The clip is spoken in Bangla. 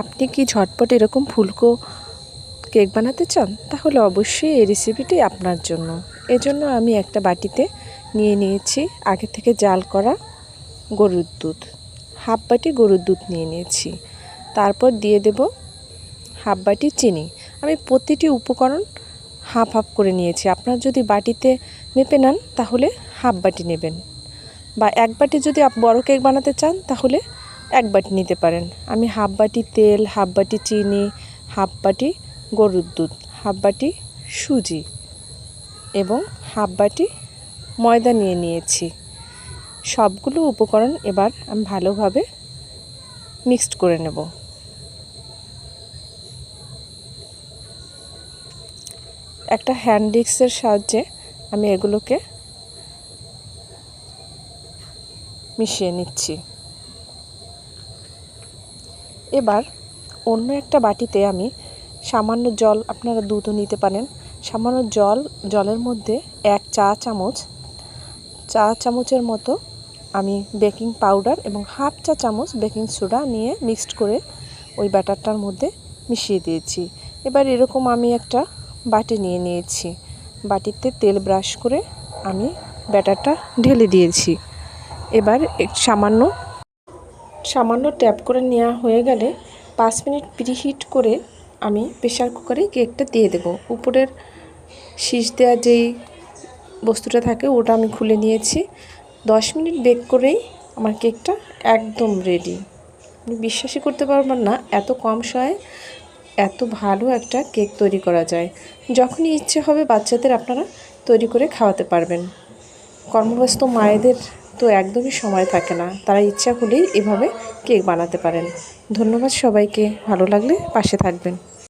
আপনি কি ঝটপট এরকম ফুলকো কেক বানাতে চান? তাহলে অবশ্যই এই রেসিপিটি আপনার জন্য। এজন্য আমি একটা বাটিতে নিয়ে নিয়েছি আগে থেকে জাল করা গরুর দুধ। হাফ বাটি গরুর দুধ নিয়ে নিয়েছি। তারপর দিয়ে দেব হাফ বাটি চিনি। আমি প্রতিটি উপকরণ হাফ হাফ করে নিয়েছি। আপনার যদি বাটিতে মেপে নেন, তাহলে হাফ বাটি নেবেন। বা এক বাটি যদি বড় কেক বানাতে চান, তাহলে এক বাটি নিতে পারেন। আমি হাফ বাটি তেল, হাফ বাটি চিনি, হাফ বাটি গরুর দুধ, হাফ বাটি সুজি এবং হাফ বাটি ময়দা নিয়ে নিয়েছি। সবগুলো উপকরণ এবার আমি ভালোভাবে মিক্সড করে নেব। একটা হ্যান্ড ডিক্সের সাহায্যে আমি এগুলোকে মিশিয়ে নিচ্ছি। এবার অন্য একটা বাটিতে আমি সামান্য জল, আপনারা দুধও নিতে পারেন, সামান্য জল, জলের মধ্যে এক চা চামচ, চা চামচের মতো আমি বেকিং পাউডার এবং হাফ চা চামচ বেকিং সোডা নিয়ে মিক্সড করে ওই ব্যাটারটার মধ্যে মিশিয়ে দিয়েছি। এবার এরকম আমি একটা বাটি নিয়ে নিয়েছি। বাটিতে তেল ব্রাশ করে আমি ব্যাটারটা ঢেলে দিয়েছি। এবার সামান্য সামান্য ট্যাপ করে নেওয়া হয়ে গেলে পাঁচ মিনিট প্রিহিট করে আমি প্রেশার কুকারে কেকটা দিয়ে দেবো। উপরের শীষ দেওয়া যেই বস্তুটা থাকে ওটা আমি খুলে নিয়েছি। দশ মিনিট বেক করেই আমার কেকটা একদম রেডি আপনি বিশ্বাসই করতে পারবেন না, এত কম সময়ে এত ভালো একটা কেক তৈরি করা যায়। যখনই ইচ্ছে হবে বাচ্চাদের আপনারা তৈরি করে খাওয়াতে পারবেন। কর্মব্যস্ত মায়েদের তো একদমই সময় থাকে না। তারা ইচ্ছা হলেই এভাবে কেক বানাতে পারেন। ধন্যবাদ সবাইকে। ভালো লাগলে পাশে থাকবেন।